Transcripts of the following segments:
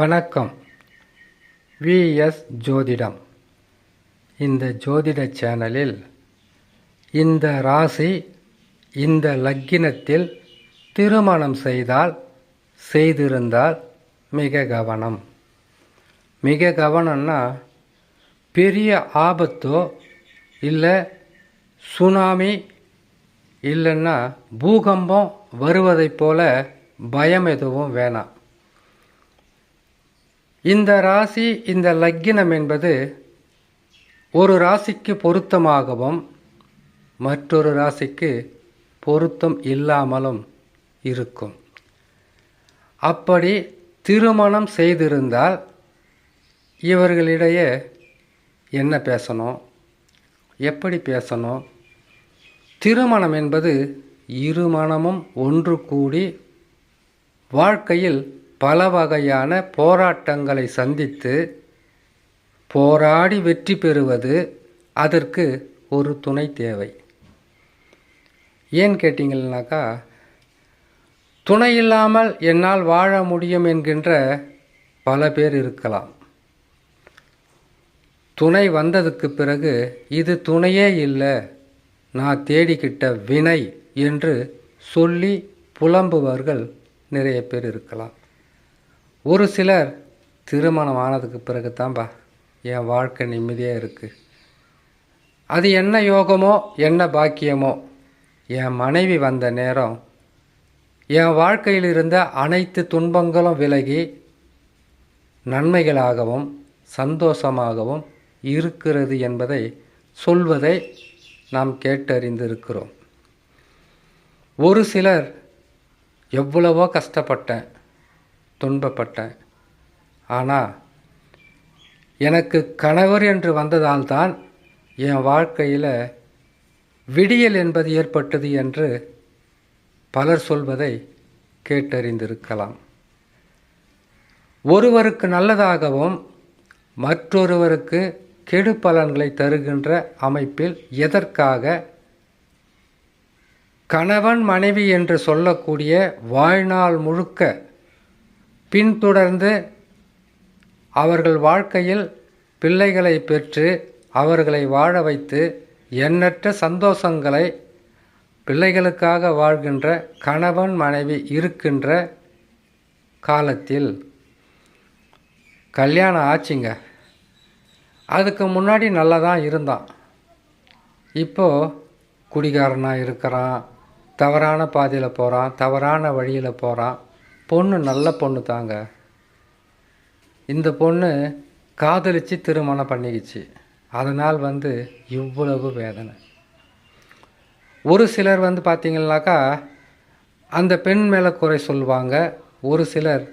வணக்கம். விஎஸ் ஜோதிடம். இந்த ஜோதிட சேனலில் இந்த ராசி இந்த லக்கினத்தில் திருமணம் செய்தால் செய்திருந்தால் மிக கவனம். மிக கவனம்னா பெரிய ஆபத்தோ இல்லை சுனாமி இல்லைன்னா பூகம்பம் வருவதைப் போல பயம் எதுவும் வேணாம். இந்த ராசி இந்த லக்கினம் என்பது ஒரு ராசிக்கு பொருத்தமாகவும் மற்றொரு ராசிக்கு பொருத்தம் இல்லாமலும் இருக்கும். அப்படி திருமணம் செய்திருந்தால் இவர்களிடையே என்ன பேசணும்? எப்படி பேசணும்? திருமணம் என்பது இருமணமும் ஒன்று கூடி வாழ்க்கையில் பல வகையான போராட்டங்களை சந்தித்து போராடி வெற்றி பெறுவது அதற்கு ஒரு துணை தேவை. ஏன் கேட்டிங்கன்னாக்கா துணை இல்லாமல் என்னால் வாழ முடியும் என்கின்ற பல பேர் இருக்கலாம். துணை வந்ததுக்கு பிறகு இது துணையே இல்லை நான் தேடிக்கிட்ட வினை என்று சொல்லி புலம்புவர்கள் நிறைய பேர் இருக்கலாம். ஒரு சிலர் திருமணம் ஆனதுக்கு பிறகு தான்பா என் வாழ்க்கை நிம்மதியாக இருக்குது அது என்ன யோகமோ என்ன பாக்கியமோ என் மனைவி வந்த நேரம் என் வாழ்க்கையில் இருந்த அனைத்து துன்பங்களும் விலகி நன்மைகளாகவும் சந்தோஷமாகவும் இருக்கிறது என்பதை சொல்வதை நாம் கேட்டறிந்திருக்கிறோம். ஒரு சிலர் எவ்வளவோ கஷ்டப்பட்டேன். துன்பப்பட்டேன் ஆனால் எனக்கு கணவர் என்று வந்ததால்தான் என் வாழ்க்கையில் விடியல் என்பது ஏற்பட்டது என்று பலர் சொல்வதை கேட்டறிந்திருக்கலாம். ஒருவருக்கு நல்லதாகவும் மற்றொருவருக்கு கெடு பலன்களை தருகின்ற அமைப்பில் எதற்காக கணவன் மனைவி என்று சொல்லக்கூடிய வாழ்நாள் முழுக்க பின்தொடர்ந்து அவர்கள் வாழ்க்கையில் பிள்ளைகளை பெற்று அவர்களை வாழ வைத்து எண்ணற்ற சந்தோஷங்களை பிள்ளைகளுக்காக வாழ்கின்ற கணவன் மனைவி இருக்கின்ற காலத்தில் கல்யாணம் ஆச்சுங்க. அதுக்கு முன்னாடி நல்லா தான் இருந்தான். இப்போது குடிகாரனாக இருக்கிறான். தவறான பாதையில் போகிறான் தவறான வழியில் போகிறான் பொண்ணு நல்ல பொண்ணு தாங்க. இந்த பொண்ணு காதலித்து திருமணம் பண்ணிக்கிச்சு. அதனால் வந்து இவ்வளவு வேதனை. ஒரு சிலர் வந்து பார்த்திங்கனாக்கா அந்த பெண் மேலே குறை சொல்லுவாங்க ஒரு சிலர்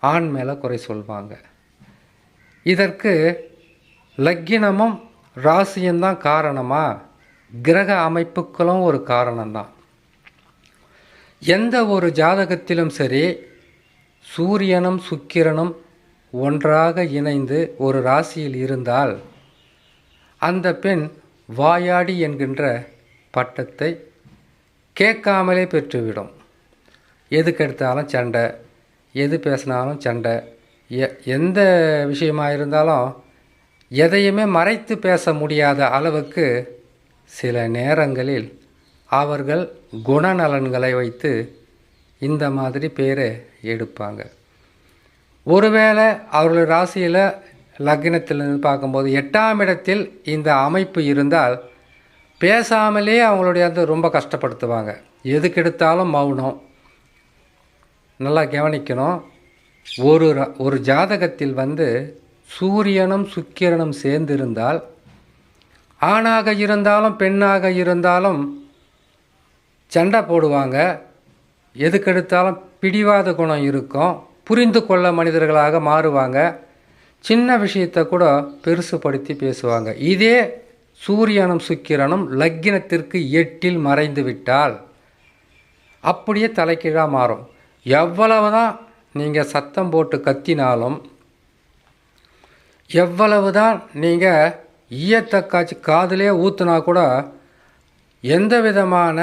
ஆண் மேலே குறை சொல்லுவாங்க இதற்கு லக்கினமும் ராசியும் தான் காரணமா? கிரக அமைப்புகளும் ஒரு காரணம்தான். எந்த ஒரு ஜாதகத்திலும் சரி சூரியனும் சுக்கிரனும் ஒன்றாக இணைந்து ஒரு ராசியில் இருந்தால் அந்த பெண் வாயாடி என்கின்ற பட்டத்தை கேட்காமலே பெற்றுவிடும். எதுக்கெடுத்தாலும் சண்டை எது பேசினாலும் சண்டை எ எந்த விஷயமாக இருந்தாலும் எதையுமே மறைத்து பேச முடியாத அளவுக்கு சில நேரங்களில் அவர்கள் குணநலன்களை வைத்து இந்த மாதிரி பேரை எடுப்பாங்க. ஒருவேளை அவர்கள் ராசியில் லக்னத்திலிருந்து பார்க்கும்போது எட்டாம் இடத்தில் இந்த அமைப்பு இருந்தால் பேசாமலே அவங்களுடைய அது ரொம்ப கஷ்டப்படுத்துவாங்க. எதுக்கெடுத்தாலும் மௌனம். நல்லா கவனிக்கணும். ஒரு ர- ஒரு ஜாதகத்தில் வந்து சூரியனும் சுக்கிரனும் சேர்ந்திருந்தால் ஆணாக இருந்தாலும் பெண்ணாக இருந்தாலும் சண்டை போடுவாங்க. எதுக்கெடுத்தாலும் பிடிவாத குணம் இருக்கும். புரிந்து கொள்ள மனிதர்களாக மாறுவாங்க. சின்ன விஷயத்தை கூட பெருசுபடுத்தி பேசுவாங்க. இதே சூரியனும் சுக்கிரனும் லக்கினத்திற்கு எட்டில் மறைந்து விட்டால் அப்படியே தலைகீழாக மாறும். எவ்வளவு தான் நீங்கள் சத்தம் போட்டு கத்தினாலும் எவ்வளவு தான் நீங்கள் ஈயத்தை காய்ச்சி காதிலே ஊற்றுனா கூட எந்த விதமான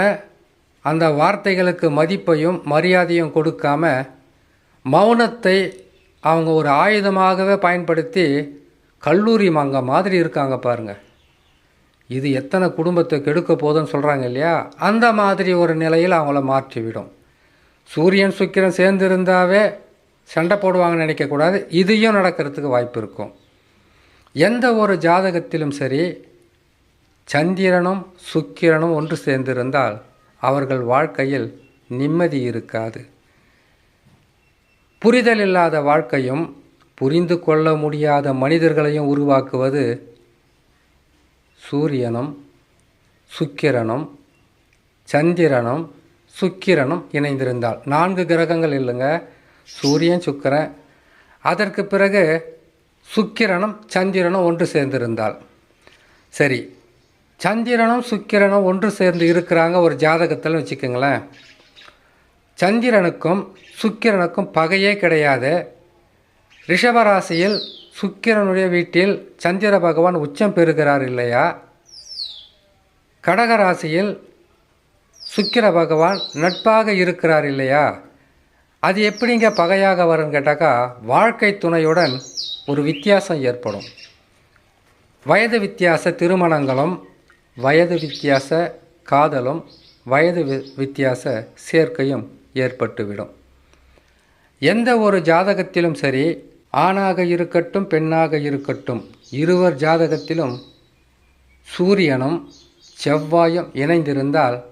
அந்த வார்த்தைகளுக்கு மதிப்பையும் மரியாதையும் கொடுக்காம மௌனத்தை அவங்க ஒரு ஆயுதமாகவே பயன்படுத்தி கல்லூரி மங்க மாதிரி இருக்காங்க பாருங்கள் இது எத்தனை குடும்பத்தை கெடுக்க போதுன்னு சொல்கிறாங்க இல்லையா? அந்த மாதிரி ஒரு நிலையில் அவங்கள மாற்றிவிடும். சூரியன் சுக்கிரன் சேர்ந்திருந்தாவே சண்டை போடுவாங்கன்னு நினைக்கக்கூடாது. இதையும் நடக்கிறதுக்கு வாய்ப்பு இருக்கும். எந்த ஒரு ஜாதகத்திலும் சரி சந்திரனும் சுக்கிரனும் ஒன்று சேர்ந்திருந்தால் அவர்கள் வாழ்க்கையில் நிம்மதி இருக்காது. புரிதல் இல்லாத வாழ்க்கையும் புரிந்து கொள்ள முடியாத மனிதர்களையும் உருவாக்குவது சூரியனும் சுக்கிரனும் சந்திரனும் சுக்கிரனும் இணைந்திருந்தால். நான்கு கிரகங்கள் இல்லைங்க. சூரியன் சுக்கிரன். அதற்கு பிறகு சுக்கிரனும் சந்திரனும் ஒன்று சேர்ந்திருந்தால். சரி சந்திரனும் சுக்கிரனும் ஒன்று சேர்ந்து இருக்கிறாங்க ஒரு ஜாதகத்தில் வச்சுக்கோங்களேன். சந்திரனுக்கும் சுக்கிரனுக்கும் பகையே கிடையாது. ரிஷபராசியில் சுக்கிரனுடைய வீட்டில் சந்திர பகவான் உச்சம் பெறுகிறார் இல்லையா? கடகராசியில் சுக்கிர பகவான் நட்பாக இருக்கிறார் இல்லையா? அது எப்படிங்க பகையாக வரும்னு கேட்டாக்கா வாழ்க்கை துணையுடன் ஒரு வித்தியாசம் ஏற்படும். வயது வித்தியாச திருமணங்களும் வயது வித்தியாச காதலும் வயது வி- வித்தியாச சேர்க்கையும் ஏற்பட்டுவிடும். எந்த ஒரு ஜாதகத்திலும் சரி ஆணாக இருக்கட்டும் பெண்ணாக இருக்கட்டும் இருவர் ஜாதகத்திலும் சூரியனும் செவ்வாயும் இணைந்திருந்தால்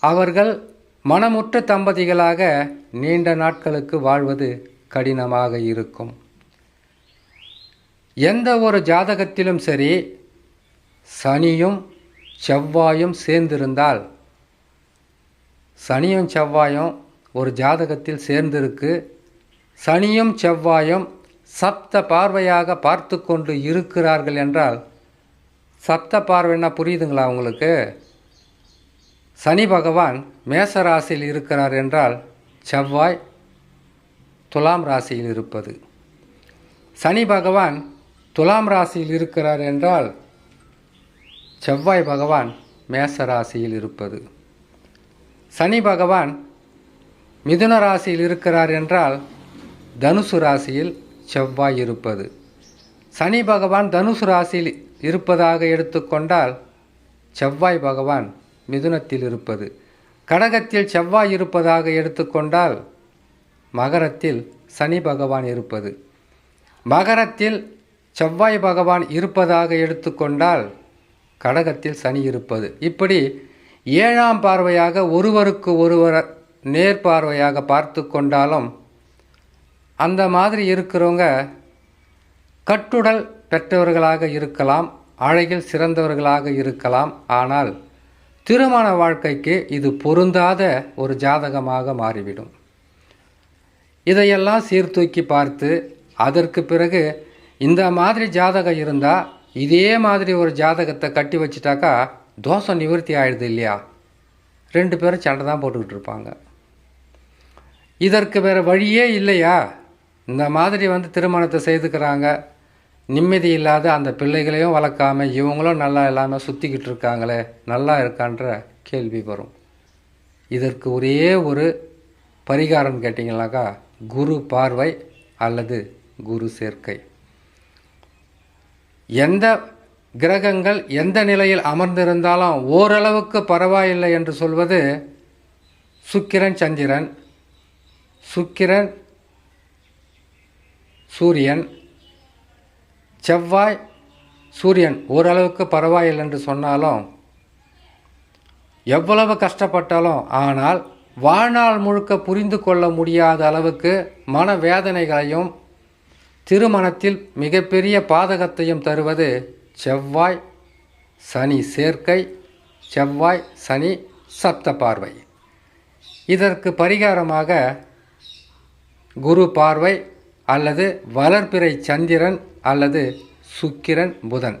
அவர்கள் மனமுற்ற தம்பதிகளாக நீண்ட நாட்களுக்கு வாழ்வது கடினமாக இருக்கும். எந்த ஒரு ஜாதகத்திலும் சரி சனியும் செவ்வாயும் சேர்ந்திருந்தால் சனியும் செவ்வாயும் ஒரு ஜாதகத்தில் சேர்ந்திருக்கு. சனியும் செவ்வாயும் சப்த பார்வையாக பார்த்து கொண்டு இருக்கிறார்கள் என்றால் சப்த பார்வைன்னா புரியுதுங்களா உங்களுக்கு? சனி பகவான் மேச ராசியில் இருக்கிறார் என்றால் செவ்வாய் துலாம் ராசியில் இருப்பது. சனி பகவான் துலாம் ராசியில் இருக்கிறார் என்றால் செவ்வாய் பகவான் மேச ராசியில் இருப்பது. சனி பகவான் மிதுன ராசியில் இருக்கிறார் என்றால் தனுசு ராசியில் செவ்வாய் இருப்பது. சனி பகவான் தனுசு ராசியில் இருப்பதாக எடுத்துக்கொண்டால் செவ்வாய் பகவான் மிதுனத்தில் இருப்பது. கடகத்தில் செவ்வாய் இருப்பதாக எடுத்துக்கொண்டால் மகரத்தில் சனி பகவான் இருப்பது. மகரத்தில் செவ்வாய் பகவான் இருப்பதாக எடுத்துக்கொண்டால் கடகத்தில் சனி இருப்பது. இப்படி ஏழாம் பார்வையாக ஒருவருக்கு ஒருவர் நேர்பார்வையாக பார்த்து கொண்டாலும் அந்த மாதிரி இருக்கிறவங்க கட்டுடல் பெற்றவர்களாக இருக்கலாம் அழகில் சிறந்தவர்களாக இருக்கலாம். ஆனால் திருமண வாழ்க்கைக்கு இது பொருந்தாத ஒரு ஜாதகமாக மாறிவிடும். இதையெல்லாம் சீர்தூக்கி பார்த்து அதற்கு பிறகு இந்த மாதிரி ஜாதகம் இருந்தால் இதே மாதிரி ஒரு ஜாதகத்தை கட்டி வச்சிட்டாக்கா தோஷம் நிவர்த்தி ஆயிடுது இல்லையா? ரெண்டு பேரும் சண்டை தான் போட்டுக்கிட்டு இருப்பாங்க. இதற்கு வேறு வழியே இல்லையா? இந்த மாதிரி வந்து திருமணத்தை செய்துக்கிறாங்க. நிம்மதி இல்லாத அந்த பிள்ளைகளையும் வளர்க்காம இவங்களும் நல்லா இல்லாமல் சுற்றிக்கிட்டு இருக்காங்களே நல்லா இருக்கான்ற கேள்வி வரும். இதற்கு ஒரே ஒரு பரிகாரம் கேட்டிங்கனாக்கா குரு பார்வை அல்லது குரு சேர்க்கை. எந்த கிரகங்கள் எந்த நிலையில் அமர்ந்திருந்தாலும் ஓரளவுக்கு பரவாயில்லை என்று சொல்வது சுக்கிரன் சந்திரன். சுக்கிரன் சூரியன். செவ்வாய் சூரியன் ஓரளவுக்கு பரவாயில்லை என்று சொன்னாலும் எவ்வளவு கஷ்டப்பட்டாலும் ஆனால் வாழ்நாள் முழுக்க புரிந்து கொள்ள முடியாத அளவுக்கு மன வேதனைகளையும் திருமணத்தில் மிகப்பெரிய பாதகத்தையும் தருவது செவ்வாய் சனி சேர்க்கை செவ்வாய் சனி சப்த பார்வை. இதற்கு பரிகாரமாக குரு பார்வை அல்லது வளர்பிறை சந்திரன் அல்லது சுக்கிரன் புதன்.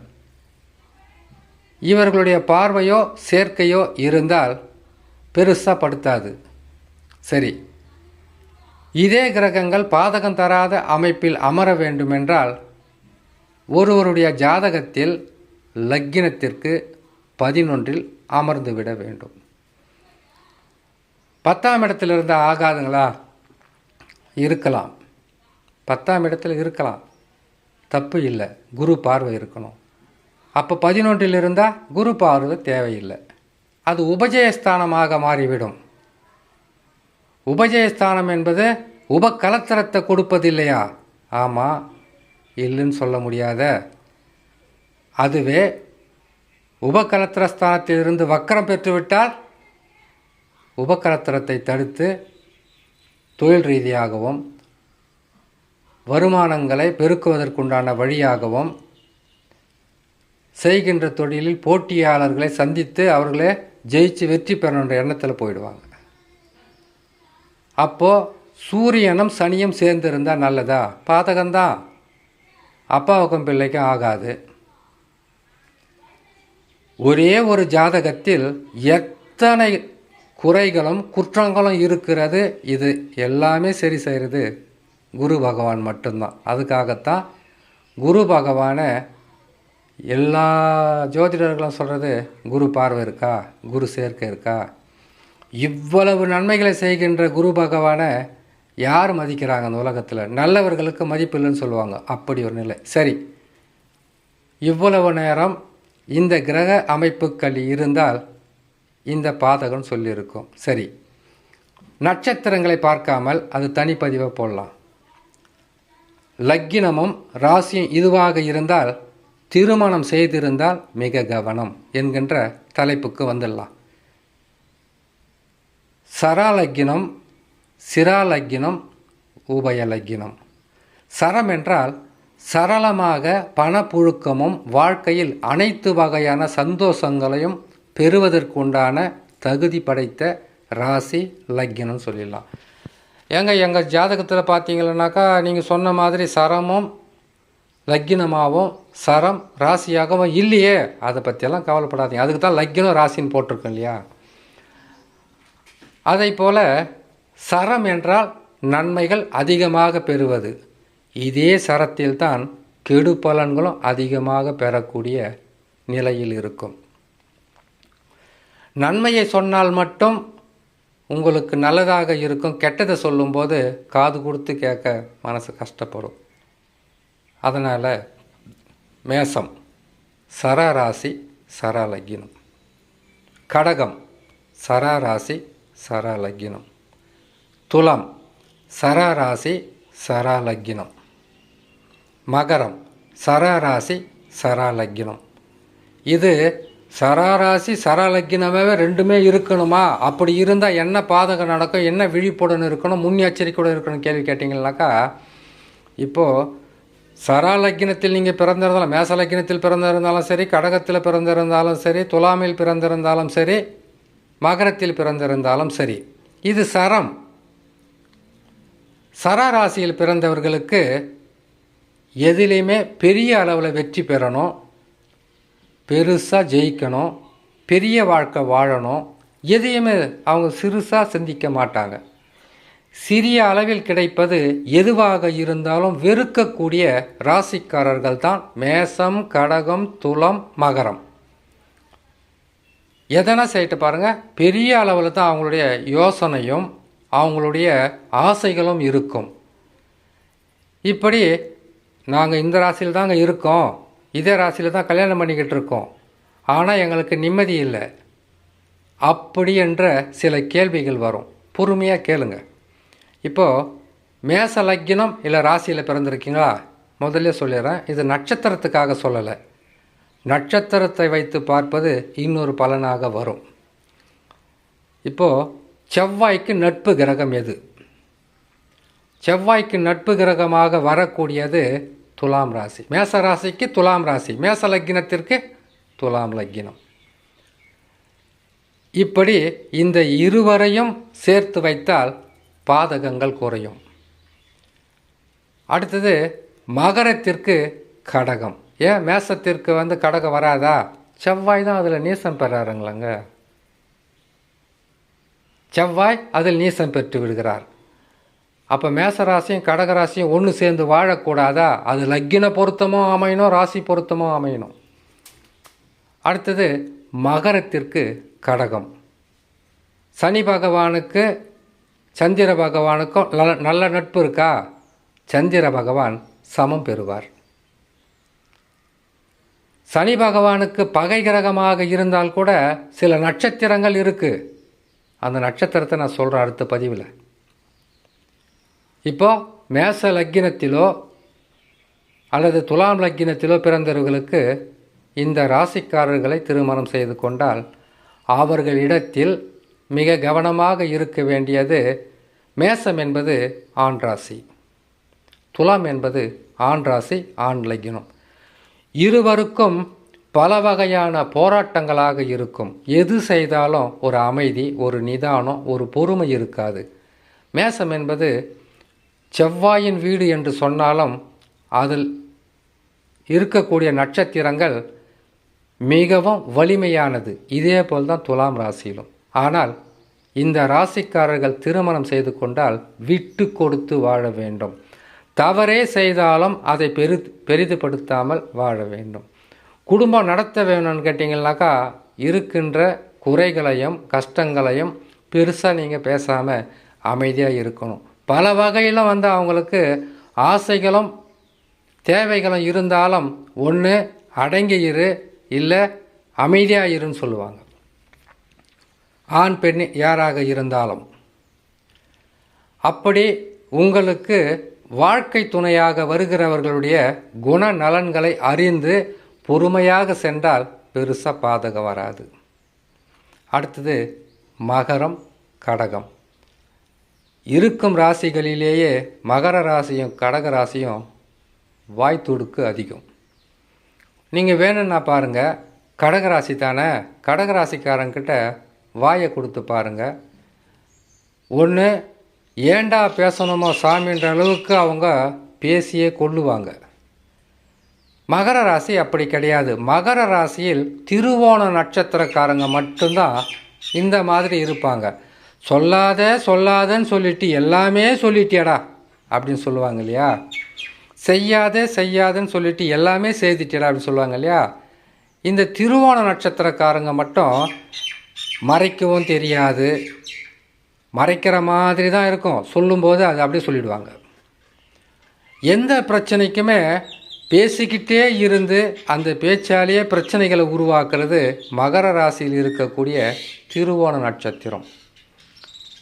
இவர்களுடைய பார்வையோ சேர்க்கையோ இருந்தால் பெருசாக படுத்தாது. சரி இதே கிரகங்கள் பாதகம் தராத அமைப்பில் அமர வேண்டுமென்றால் ஒருவருடைய ஜாதகத்தில் லக்கினத்திற்கு பதினொன்றில் அமர்ந்து விட வேண்டும். பத்தாம் இடத்துல இருந்தால் ஆகாதுங்களா? இருக்கலாம். பத்தாம் இடத்துல இருக்கலாம். தப்பு இல்லை. குரு பார்வை இருக்கணும். அப்போ பதினொன்றில் இருந்தால் குரு பார்வை தேவையில்லை. அது உபஜயஸ்தானமாக மாறிவிடும். உபஜயஸ்தானம் என்பது உபகலத்தரத்தை கொடுப்பதில்லையா? ஆமாம் இல்லைன்னு சொல்ல முடியாத. அதுவே உபகலத்திரஸ்தானத்திலிருந்து வக்கரம் பெற்றுவிட்டால் உபகலத்திரத்தை தடுத்து தொழில் ரீதியாகவும் வருமானங்களை பெருக்குவதற்குண்டான வழியாகவும் செய்கின்ற தொழிலில் போட்டியாளர்களை சந்தித்து அவர்களே ஜெயிச்சு வெற்றி பெறணுன்ற எண்ணத்தில் போயிடுவாங்க. அப்போது சூரியனும் சனியும் சேர்ந்து இருந்தால் நல்லதா? பாதகம்தான். அப்பாவுக்கும் பிள்ளைக்கும் ஆகாது. ஒரே ஒரு ஜாதகத்தில் எத்தனை குறைகளும் குற்றங்களும் இருக்கிறது? இது எல்லாமே சரி செய்கிறது குரு பகவான் மட்டும்தான். அதுக்காகத்தான் குரு பகவானை எல்லா ஜோதிடர்களும் சொல்கிறது குரு பார்வை இருக்கா? குரு சேர்க்கை இருக்கா? இவ்வளவு நன்மைகளை செய்கின்ற குரு பகவானை யார் மதிக்கிறாங்க அந்த உலகத்தில்? நல்லவர்களுக்கு மதிப்பு இல்லைன்னு சொல்லுவாங்க. அப்படி ஒரு நிலை. சரி. இவ்வளவு நேரம் இந்த கிரக அமைப்புகள் இருந்தால் இந்த பாதகம் சொல்லியிருக்கும். சரி. நட்சத்திரங்களை பார்க்காமல் அது தனிப்பதிவை போடலாம். லக்கினமும் ராசியும் இதுவாக இருந்தால் திருமணம் செய்திருந்தால் மிக கவனம் என்கின்ற தலைப்புக்கு வந்துடலாம். சராலக்கினம் சிராலக்கினம் உபயலக்கினம். சரம் என்றால் சரளமாக பணப்புழுக்கமும் வாழ்க்கையில் அனைத்து வகையான சந்தோஷங்களையும் பெறுவதற்குண்டான தகுதி படைத்த ராசி லக்கினம் சொல்லிடலாம். ஏங்க எங்கள் ஜாதகத்தில் பார்த்தீங்களன்னாக்கா நீங்கள் சொன்ன மாதிரி சரமும் லக்கினமாகவும் சரம் ராசியாகவும் இல்லையே. அதை பற்றியெல்லாம் கவலைப்படாதீங்க. அதுக்கு தான் லக்கினம் ராசின்னு போட்டிருக்கோம் இல்லையா? அதை போல சரம் என்றால் நன்மைகள் அதிகமாக பெறுவது. இதே சரத்தில்தான் கெடு பலன்களும் அதிகமாக பெறக்கூடிய நிலையில் இருக்கும். நன்மையை சொன்னால் மட்டும் உங்களுக்கு நல்லதாக இருக்கும். கெட்டதை சொல்லும்போது காது கொடுத்து கேட்க மனசு கஷ்டப்படும். அதனால் மேசம் சராராசி சரலக்கினம் கடகம் சராராசி சரலக்கினம். துலாம் சராராசி சராலக்கினம். மகரம் சராராசி சராலக்கினம். இது சராராசி சரலக்கினமே ரெண்டுமே இருக்கணுமா? அப்படி இருந்தால் என்ன பாதகம் நடக்கும்? என்ன விழிப்புடன் இருக்கணும்? முன்னெச்சரிக்கையுடன் இருக்கணும் கேள்வி கேட்டிங்கனாக்கா இப்போது சராலக்கினத்தில் நீங்கள் பிறந்திருந்தாலும் மேசலக்கினத்தில் பிறந்திருந்தாலும் சரி கடகத்தில் பிறந்திருந்தாலும் சரி துலாமில் பிறந்திருந்தாலும் சரி மகரத்தில் பிறந்திருந்தாலும் சரி. இது சரம். சராராசியில் பிறந்தவர்களுக்கு எதிலையுமே பெரிய அளவில் வெற்றி பெறணும். பெருசாக ஜெயிக்கணும். பெரிய வாழ்க்கை வாழணும். எதையுமே அவங்க சிறுசாக சிந்திக்க மாட்டாங்க. சிறிய அளவில் கிடைப்பது எதுவாக இருந்தாலும் வெறுக்கக்கூடிய ராசிக்காரர்கள் தான் மேசம் கடகம் துலம் மகரம். எதனா செய்யிட்டு பாருங்கள் பெரிய அளவில் தான் அவங்களுடைய யோசனையும் அவங்களுடைய ஆசைகளும் இருக்கும். இப்படி நாங்கள் இந்த ராசியில் தாங்க இருக்கோம். இதே ராசியில் தான் கல்யாணம் பண்ணிக்கிட்டு இருக்கோம். ஆனால் எங்களுக்கு நிம்மதி இல்லை. அப்படி என்ற சில கேள்விகள் வரும். பொறுமையாக கேளுங்க. இப்போது மேச லக்கினம் இல்லை ராசியில் பிறந்திருக்கீங்களா? முதல்ல சொல்லிடுறேன். இது நட்சத்திரத்துக்காக சொல்லலை. நட்சத்திரத்தை வைத்து பார்ப்பது இன்னொரு பலனாக வரும். இப்போது செவ்வாய்க்கு நட்பு கிரகம் எது? செவ்வாய்க்கு நட்பு கிரகமாக வரக்கூடியது துலாம் ராசி. மேச ராசிக்கு துலாம் ராசி. மேச லக்கினத்திற்கு துலாம் லக்கினம் இப்படி இந்த இருவரையும் சேர்த்து வைத்தால் பாதகங்கள் குறையும். அடுத்தது மகரத்திற்கு கடகம். ஏன் மேசத்திற்கு வந்து கடகம் வராதா? செவ்வாய் தான் அதில் நீசம் பெறாருங்களாங்க. செவ்வாய் அதில் நீசம் பெற்று விடுகிறார். அப்போ மேசராசியும் கடகராசியும் ஒன்று சேர்ந்து வாழக்கூடாதா? அது லக்கின பொருத்தமும் அமையணும் ராசி பொருத்தமும் அமையணும். அடுத்தது மகரத்திற்கு கடகம். சனி பகவானுக்கு சந்திர பகவானுக்கும் நல்ல நல்ல நட்பு இருக்கா? சந்திர பகவான் சமம் பெறுவார். சனி பகவானுக்கு பகை கிரகமாக இருந்தால் கூட சில நட்சத்திரங்கள் இருக்குது அந்த நட்சத்திரத்தை நான் சொல்கிறேன் அடுத்த பதிவில். இப்போ மேச லக்கினத்திலோ அல்லது துலாம் லக்கினத்திலோ பிறந்தவர்களுக்கு இந்த ராசிக்காரர்களை திருமணம் செய்து கொண்டால் அவர்களிடத்தில் மிக கவனமாக இருக்க வேண்டியது மேசம் என்பது ஆண் ராசி. துலாம் என்பது ஆண் ராசி ஆண் லக்கினம். இருவருக்கும் பல வகையான போராட்டங்களாக இருக்கும். எது செய்தாலும் ஒரு அமைதி ஒரு நிதானம் ஒரு பொறுமை இருக்காது. மேசம் என்பது செவ்வாயின் வீடு என்று சொன்னாலும் அதில் இருக்கக்கூடிய நட்சத்திரங்கள் மிகவும் வலிமையானது. இதே போல் தான் துலாம் ராசியிலும். ஆனால் இந்த ராசிக்காரர்கள் திருமணம் செய்து கொண்டால் விட்டு கொடுத்து வாழ வேண்டும். தவறே செய்தாலும் அதை பெரு பெரிதுபடுத்தாமல் வாழ வேண்டும். குடும்பம் நடத்த வேணும்னு கேட்டிங்கனாக்கா இருக்கின்ற குறைகளையும் கஷ்டங்களையும் பெருசாக நீங்கள் பேசாமல் அமைதியாக இருக்கணும். பல வகையில் வந்து அவங்களுக்கு ஆசைகளும் தேவைகளும் இருந்தாலும் ஒன்று அடங்கி இரு இல்லை அமைதியாக இருன்னு சொல்லுவாங்க. ஆண் பெண் யாராக இருந்தாலும். அப்படி உங்களுக்கு வாழ்க்கை துணையாக வருகிறவர்களுடைய குண நலன்களை அறிந்து பொறுமையாக சென்றால் பெருசாக பாதகம் வராது. அடுத்தது மகரம் கடகம். இருக்கும் ராசிகளிலேயே மகர ராசியும் கடக ராசியும் வாய் துடுக்கு அதிகம். நீங்கள் வேணும்னா பாருங்கள் கடகராசி தானே கடகராசிக்காரங்கிட்ட வாயை கொடுத்து பாருங்கள் ஒன்று ஏண்டா பேசணுமோ சாமின்ற அளவுக்கு அவங்க பேசியே கொள்ளுவாங்க. மகர ராசி அப்படி கிடையாது. மகர ராசியில் திருவோண நட்சத்திரக்காரங்க மட்டும்தான் இந்த மாதிரி இருப்பாங்க. சொல்லாத சொல்லாதன்னு சொல்லிட்டு எல்லாமே சொல்லிட்டியடா அப்படின்னு சொல்லுவாங்க இல்லையா? செய்யாத செய்யாதன்னு சொல்லிட்டு எல்லாமே செய்துட்டியடா அப்படின்னு சொல்லுவாங்க இல்லையா? இந்த திருவோண நட்சத்திரக்காரங்க மட்டும் மறைக்கவும் தெரியாது. மறைக்கிற மாதிரி தான் இருக்கும். சொல்லும்போது அது அப்படியே சொல்லிடுவாங்க. எந்த பிரச்சனைக்குமே பேசிக்கிட்டே இருந்து அந்த பேச்சாலேயே பிரச்சனைகளை உருவாக்குறது மகர ராசியில் இருக்கக்கூடிய திருவோண நட்சத்திரம்.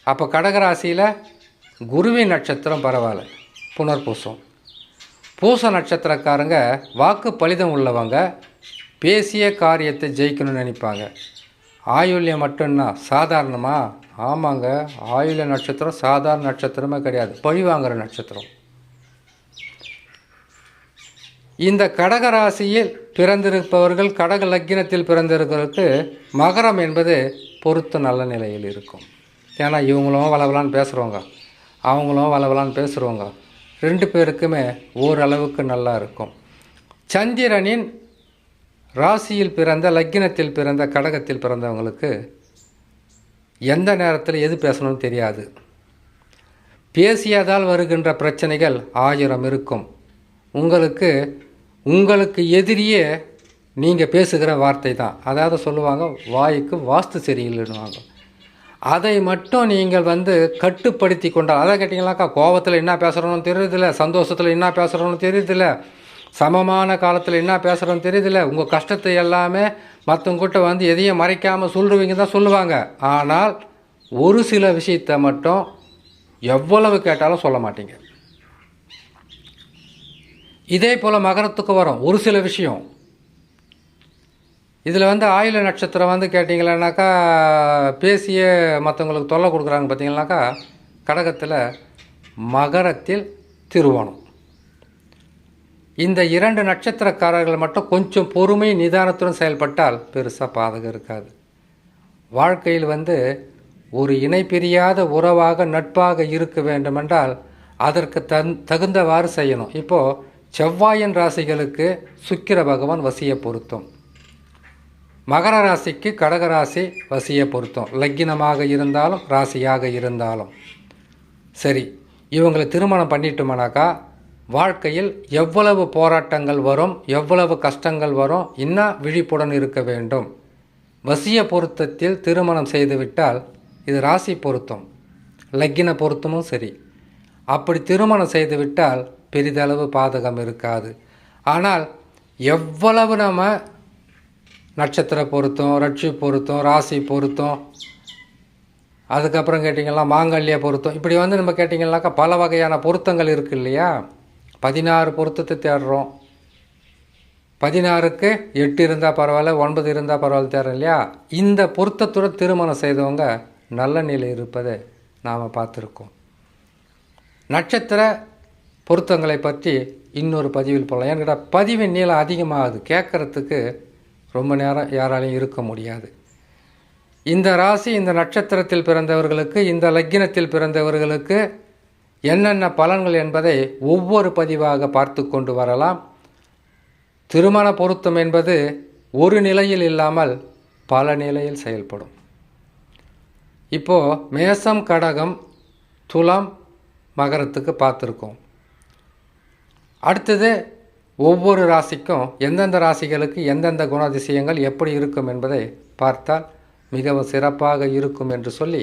அப்போ கடகராசியில் குருவின் நட்சத்திரம் பரவாயில்ல. புனர்பூசம். பூச நட்சத்திரக்காரங்க வாக்கு பலிதம் உள்ளவங்க பேசிய காரியத்தை ஜெயிக்கணும்னு நினைப்பாங்க. ஆயுள்யம் மட்டும்னா சாதாரணமாக ஆமாங்க ஆயுள நட்சத்திரம் சாதாரண நட்சத்திரமே கிடையாது. பழி வாங்குற நட்சத்திரம். இந்த கடக ராசியில் பிறந்திருப்பவர்கள் கடக லக்கினத்தில் பிறந்திருக்கிறவருக்கு மகரம் என்பது பொருத்த நல்ல நிலையில் இருக்கும். ஏன்னா இவங்களும் வளவலான்னு பேசுகிறவங்க அவங்களும் வளவலான்னு பேசுகிறவங்க ரெண்டு பேருக்குமே ஓரளவுக்கு நல்லா இருக்கும். சந்திரனின் ராசியில் பிறந்த லக்கினத்தில் பிறந்த கடகத்தில் பிறந்தவங்களுக்கு எந்த நேரத்தில் எது பேசணும்னு தெரியாது. பேசியதால் வருகின்ற பிரச்சனைகள் ஆயிரம் இருக்கும். உங்களுக்கு உங்களுக்கு எதிரியே நீங்கள் பேசுகிற வார்த்தை தான். அதாவது சொல்லுவாங்க வாய்க்கு வாஸ்து சரியில்லைன்னுவாங்க. அதை மட்டும் நீங்கள் வந்து கட்டுப்படுத்தி கொண்டால் அதை கேட்டிங்கனாக்கா கோபத்தில் என்ன பேசுகிறோன்னு தெரியுதில்ல சந்தோஷத்தில் என்ன பேசுகிறோன்னு தெரியுதில்ல சமமான காலத்தில் என்ன பேசுகிறோன்னு தெரியுதில்ல உங்கள் கஷ்டத்தை எல்லாமே மற்றவங்கிட்ட வந்து எதையும் மறைக்காமல் சொல்லுவீங்க தான் சொல்லுவாங்க. ஆனால் ஒரு சில விஷயத்தை மட்டும் எவ்வளவு கேட்டாலும் சொல்ல மாட்டீங்க. இதே போல் மகரத்துக்கு வரும். ஒரு சில விஷயம். இதில் வந்து ஆயுள நட்சத்திரம் வந்து கேட்டிங்களேனாக்கா பேசிய மற்றவங்களுக்கு தொல்லை கொடுக்குறாங்க பார்த்தீங்கன்னாக்கா கடகத்தில் மகரத்தில் திருவோணம். இந்த இரண்டு நட்சத்திரக்காரர்கள் மட்டும் கொஞ்சம் பொறுமை நிதானத்துடன் செயல்பட்டால் பெருசாக பாதகம் இருக்காது. வாழ்க்கையில் வந்து ஒரு இணை பிரியாத உறவாக நட்பாக இருக்க வேண்டுமென்றால் அதற்கு தன் தகுந்தவாறு செய்யணும். இப்போது செவ்வாயன் ராசிகளுக்கு சுக்கிர பகவான் வசிய பொருத்தம். மகர ராசிக்கு கடக ராசி வசிய பொருத்தம். லக்கினமாக இருந்தாலும் ராசியாக இருந்தாலும். சரி இவங்களை திருமணம் பண்ணிட்டோம்னாக்கா வாழ்க்கையில் எவ்வளவு போராட்டங்கள் வரும் எவ்வளவு கஷ்டங்கள் வரும் இன்னும் விழிப்புடன் இருக்க வேண்டும். வசிய பொருத்தத்தில் திருமணம் செய்துவிட்டால் இது ராசி பொருத்தம். லக்கின பொருத்தமும் சரி. அப்படி திருமணம் செய்துவிட்டால் பெரிதளவு பாதகம் இருக்காது. ஆனால் எவ்வளவு நம்ம நட்சத்திர பொருத்தம் ரட்சி பொருத்தம் ராசி பொருத்தம் அதுக்கப்புறம் கேட்டிங்கன்னா மாங்கல்ய பொருத்தம் இப்படி வந்து நம்ம கேட்டிங்கன்னாக்கா பல வகையான பொருத்தங்கள் இருக்குது இல்லையா? பதினாறு பொருத்தத்தை தேடுறோம். பதினாறுக்கு எட்டு இருந்தால் பரவாயில்ல ஒன்பது இருந்தால் பரவாயில்ல தேடுறோம் இல்லையா இந்த பொருத்தத்துடன் திருமணம் செய்தவங்க நல்ல நிலை இருப்பதை நாம் பார்த்துருக்கோம். நட்சத்திர பொருத்தங்களை பற்றி இன்னொரு பதிவில் போகலாம் ஏன்னு கேட்டால் பதிவின் நீளம் அதிகமாகுது. கேட்குறதுக்கு ரொம்ப நேரம் யாராலையும் இருக்க முடியாது. இந்த ராசி இந்த நட்சத்திரத்தில் பிறந்தவர்களுக்கு இந்த லக்கினத்தில் பிறந்தவர்களுக்கு என்னென்ன பலன்கள் என்பதை ஒவ்வொரு பதிவாக பார்த்து கொண்டு வரலாம். திருமண பொருத்தம் என்பது ஒரு நிலையில் இல்லாமல் பல நிலையில் செயல்படும். இப்போது மேசம் கடகம் துலாம் மகரத்துக்கு பார்த்துருக்கோம். அடுத்தது ஒவ்வொரு ராசிக்கும் எந்தெந்த ராசிகளுக்கு எந்தெந்த குணாதிசயங்கள் எப்படி இருக்கும் என்பதை பார்த்தால் மிகவும் சிறப்பாக இருக்கும் என்று சொல்லி